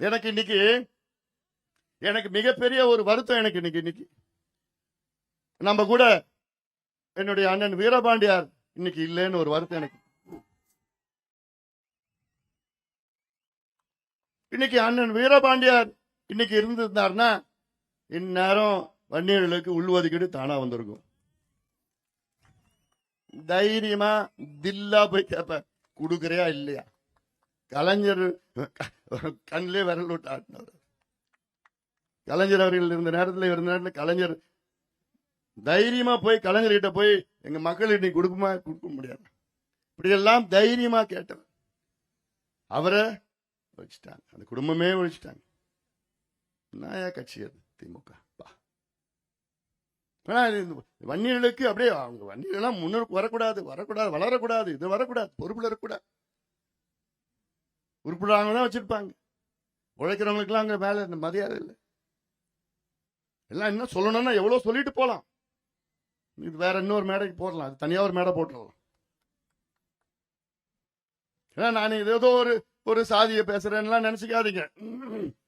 எனக்கு இன்னைக்கு எனக்கு மிகப்பெரிய ஒரு வருத்தம் எனக்கு இன்னைக்கு இன்னைக்கு. நம்ம கூட என்னுடைய அண்ணன் வீரபாண்டியார் இன்னைக்கு இல்லைன்னு ஒரு வருத்தம் எனக்கு. இன்னைக்கு அண்ணன் வீரபாண்டியார் இன்னைக்கு இருந்திருந்தார்னா இந்நேரம் வன்னியர்களுக்கு உள்ஒதுக்கீடு தானா வந்திருக்கும். தைரியமா தில்லா போய் கேப்ப கொடுக்குறியா இல்லையா? கலைஞர் கண்ணிலே விரல் விட்டு ஆட்டினவர் கலைஞர் அவர்கள் இருந்த நேரத்தில் இருந்த நேரத்தில் கலைஞர் தைரியமா போய் கலைஞர்கிட்ட போய் எங்க மக்கள் நீ கொடுக்குமா கொடுக்க முடியாது? இப்படியெல்லாம் தைரியமா கேட்டவர். அவரை ஒழிச்சிட்டாங்க. அந்த குடும்பமே ஒழிச்சிட்டாங்க. நாயா கட்சி அது திமுக. பா. வன்னியர்களுக்கு அப்படியே அவங்க வன்னியர்கள்லாம் முன்னோருக்கு வரக்கூடாது வரக்கூடாது வளரக்கூடாது இது வரக்கூடாது பொறுப்புல இருக்கக்கூடாது. உருப்பிடாங்க தான் வச்சுருப்பாங்க. உழைக்கிறவங்களுக்குலாம் அங்கே வேலை இந்த மரியாதை இல்லை. எல்லாம் என்ன சொல்லணும்னா எவ்வளோ சொல்லிட்டு போகலாம் இது வேற இன்னொரு மேடைக்கு போடலாம். அது தனியாக ஒரு மேடை போட்டுடலாம் ஏன்னா நான் இது ஏதோ ஒரு ஒரு சாதியை பேசுறேன்லாம் நினைச்சுக்காதீங்க.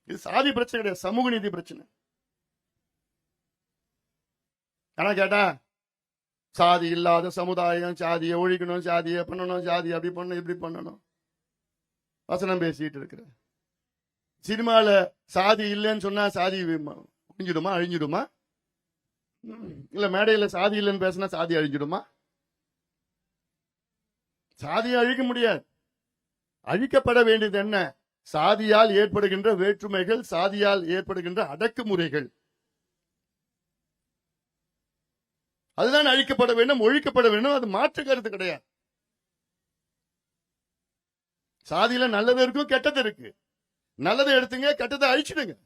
இது சாதி பிரச்சனை கிடையாது. சமூக நீதி பிரச்சனை. ஆனா கேட்டா சாதி இல்லாத சமுதாயம் சாதியை ஒழிக்கணும் சாதியை பண்ணணும் சாதி அப்படி பண்ணணும் இப்படி பண்ணணும். வசனம் பேசிட்டு இருக்கிற. சினிமாவில் சாதி இல்லைன்னு சொன்னா சாதி வி- ஒழிஞ்சிடுமா அழிஞ்சிடுமா? ம். இல்ல மேடையில் சாதி இல்லைன்னு பேசினா சாதி அழிஞ்சிடுமா? சாதியை அழிக்க முடியாது. அழிக்கப்பட வேண்டியது என்ன? சாதியால் ஏற்படுகின்ற வேற்றுமைகள் சாதியால் ஏற்படுகின்ற அடக்குமுறைகள். அதுதான் அழிக்கப்பட வேண்டும் ஒழிக்கப்பட வேண்டும் அது மாற்று கருத்து கிடையாது. சாதியில நல்லது இருக்கும் கெட்டது இருக்கு. நல்லதை எடுத்துங்க கெட்டதை அழிச்சிடுங்க.